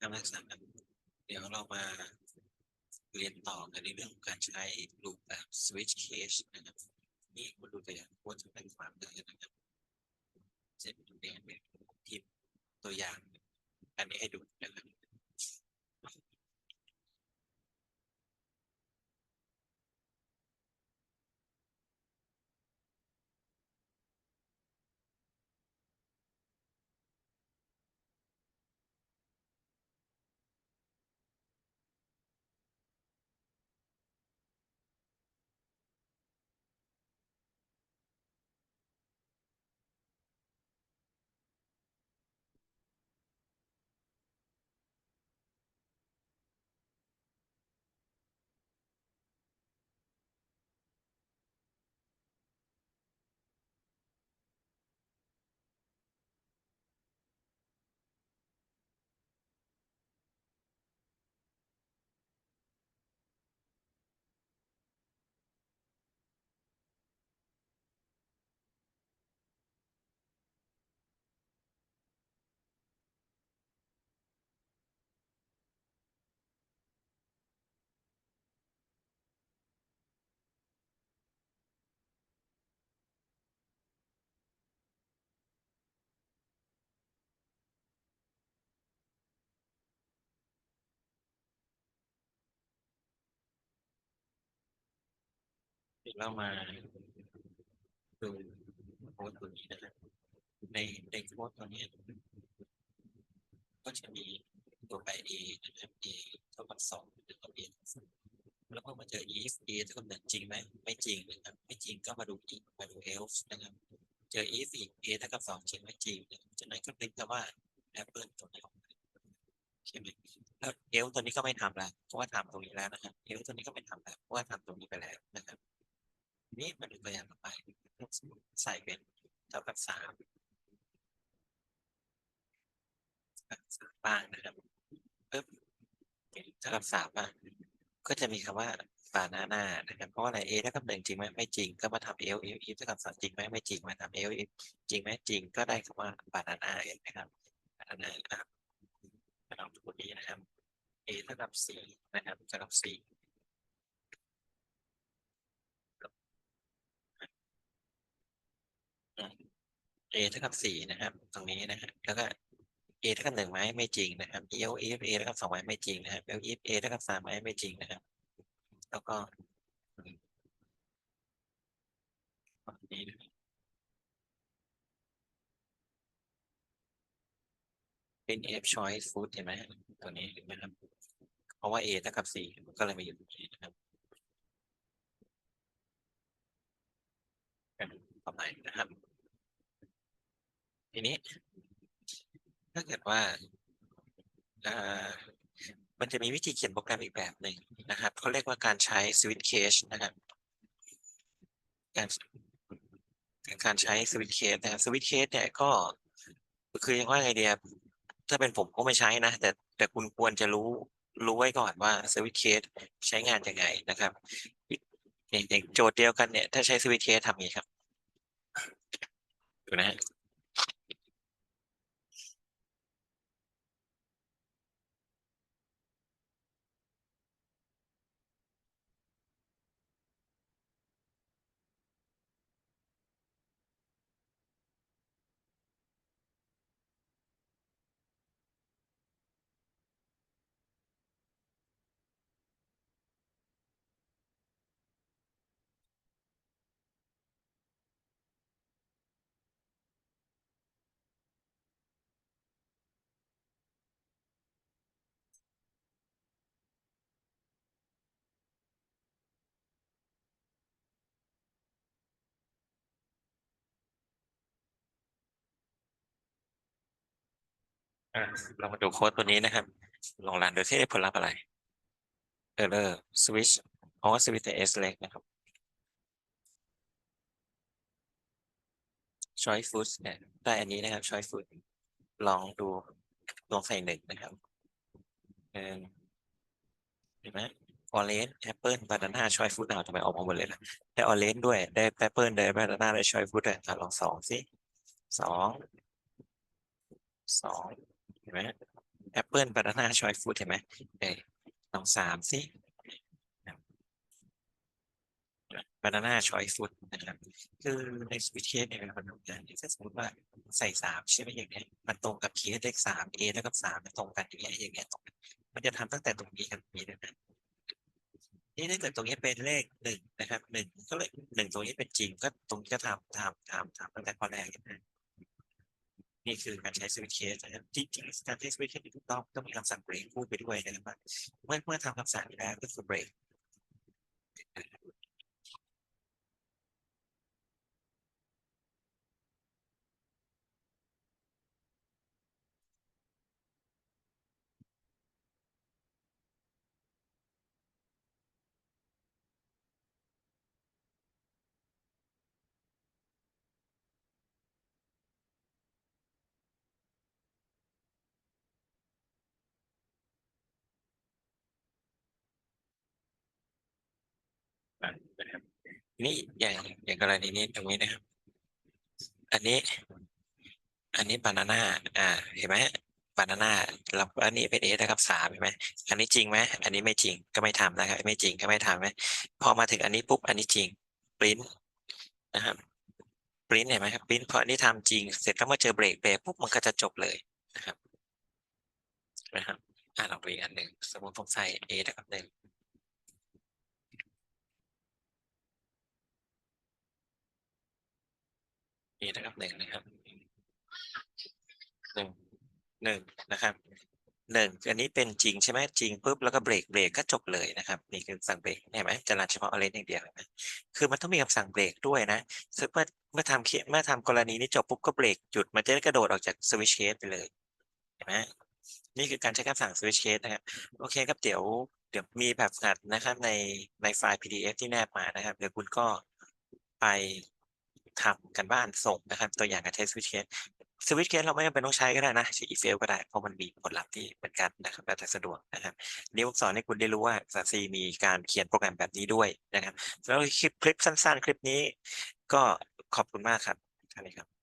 นักศึกษาครับเดี๋ยวเรามาเรียนต่อกันในเรื่องของการใช้รูปแบบ switch case นะครับ นี่มาดูตัวอย่างว่าจะเป็นความได้นะครับเช่นดูเนี่ยเป็นทีมตัวอย่าง อันนี้ให้ดูนะครับ เดี๋ยวเรามาดูโค้ดตัวนี้นะครับในในโค้ดตัวนี้ ก็จะมีตัวแปร a นะครับ a เท่ากับสองหรือตัว a แล้วก็มาเจอ if a เท่ากับหนึ่งจริงไหมไม่จริงนะครับไม่จริงก็มาดู if มาดู else นะครับ เจอ if อีก a เท่ากับสองจริงไหมจริงนะครับจากนั้นก็คลิกคำว่า apple ตัวนี้ออกใช่ไหมแล้ว else ตัวนี้ก็ไม่ทำแล้วเพราะว่าทำตรงนี้แล้วนะครับ else ตัวนี้ก็ไม่ทำแล้วเพราะว่าทำตรงนี้ไปแล้ว นะครับทีนี้มาดูตัวอย่างต่อไป ใส่เป็นเท่ากับสามสามบ้างนะครับปึ๊บเท่ากับสามบ้างก็จะมีคำว่าบานาน่านะครับเพราะอะไรเอเท่ากับหนึ่งจริงไหมไม่จริง ก็มาทำเอลเอลอีเท่ากับสามจริงไหมไม่จริงมาทำเอลจริงไหมจริงก็ได้คำว่าบานาน่าเห็นไหมครับบานาน่านะครับเราดูนี้นะครับเอเท่ากับสี่นะครับเท่ากับสี่ a เท่ากับสี่นะครับ ตรงนี้นะฮะแล้วก็ a เท่ากับหนึ่งไหมไม่จริงนะครับ l if a เท่ากับสองไหมไม่จริงนะครับ l if a เท่ากับสามไหมไม่จริงนะครับ แล้วก็นี้นะเป็น f choice food เห็นไหมตัวนี้นไหมครับ เพราะว่า a เท่ากับสี่ก็เลยมาอยู่ตรงนี้ประมาณนี้นะครับ ทีนี้ ถ้าเกิดว่าเอ่อมันจะมีวิธีเขียนโปรแกรมอีกแบบหนึ่งนะครับเขาเรียกว่าการใช้ switch case นะครับ การการใช้ switch case นะครับ switch case เนี่ยก็คือยังว่าไงเดียถ้าเป็นผมก็ไม่ใช้นะ แต่แต่คุณควรจะรู้รู้ไว้ก่อนว่า switch case ใช้งานยังไงนะครับอย่างโจทย์เดียวกันเนี่ย ถ้าใช้ switch case ทำยังไงครับดูนะฮะ อะเรามาดูโค้ดตัวนี้นะครับ ลองรันดูที่ได้ผลลัพธ์อะไร error switch เพราะว่า switch แต่ s เล็กนะครับ choice food เนี่ยได้อันนี้นะครับ choice food ลองดูลองใส่หนึ่งนะครับเห็นไหม orange apple banana choice food เอาทำไมออกมาหมดเลยล่ะได้ orange ด้วยได้ apple ได้ banana ได้ choice food ด้วยลองสองสิสองสอง เห็นไหมแอปเปิลบานาน่าชอยฟูดเห็นไหมเอ้ยลองสามสิบานาน่าชอยฟูดนะครับ คือในสวิตเคสเนี่ยมันทำงานถ้าสมมติว่าใส่สามใช่ไหมอย่างเงี้ยมันตรงกับเคสเลขสามเอแล้วกับสามมันตรงกันอย่างเงี้ยอย่างเงี้ยตรงมันจะทำตั้งแต่ตรงนี้กับตรงนี้เลยนะนี่ถ้าเกิดตรงนี้เป็นเลขหนึ่งนะครับหนึ่งก็เลยหนึ่งตรงนี้เป็นจริงก็ตรงนี้ก็ทำทำทำทำตั้งแต่ข้อแรกนะ นี่คือการใช้สวิตช์เคสนะครับจริงๆการใช้สวิตช์เคสที่ถูกต้องต้องมีคำสั่งเบรกพูดไปด้วยนะครับเมื่อเมื่อทำคำสั่งนี้แล้วก็คือเบรก นะครับทีนี้อย่างอย่างกรณีนี้ตรงนี้นะครับ อันนี้ อันนี้บานาน่าอ่า เห็นไหมบานาน่าแล้วอันนี้เป็นเอนะครับสามเห็นไหมอันนี้จริงไหมอันนี้ไม่จริงก็ไม่ทำนะครับ ไม่จริงก็ไม่ทำไหมพอมาถึงอันนี้ปุ๊บอันนี้จริงปริ้นนะครับปริ้นเห็นไหมครับปริ้นพออันนี้ทำจริง เสร็จแล้วมาเจอเบรกเบรกปุ๊บมันก็จะจบเลยนะครับนะครับอ่าลองดูอีกอันหนึ่งสมมติผมใส่เอนะครับหนึ่ง เอนะครับหนึ่งนะครับหนึ่งหนึ่งนะครับหนึ่งอันนี้เป็นจริงใช่ไหมจริงปุ๊บแล้วก็เบรกเบรกก็จบเลยนะครับนี่คือสั่งเบรกเห็นไหมจะรันเฉพาะอะไรอย่างเดียวนไหมคือมันต้องมีคำสั่งเบรกด้วยนะซึ่งเมื่อเมื่อทำเคเมื่อทำกรณีนี้จบปุ๊บก็เบรกหยุดมันจะได้กระโดดออกจากสวิตช์เคสไปเลยเห็นไหมนี่คือการใช้คำสั่งสวิตช์เคสนะครับ โอเคครับ เดี๋ยวเดี๋ยวมีแบบฝึกหัดนะครับในในไฟล์ PDF ที่แนบมานะครับ เดี๋ยวคุณก็ไป ทำกันบ้านส่งนะครับ ตัวอย่างการใช้สวิตช์เคสสวิตช์เคสเราไม่จำเป็นต้องใช้ก็ได้นะใช้อีเฟลก็ได้เพราะมันมีผลลัพธ์ที่เหมือนกันนะครับแล้วแต่สะดวกนะครับนี่ผมสอนให้คุณได้รู้ว่าสาซีมีการเขียนโปรแกรมแบบนี้ด้วยนะครับแล้วคลิปคลิปสั้น ๆ คลิปนี้ ก็ขอบคุณมากครับท่านนี้ครับ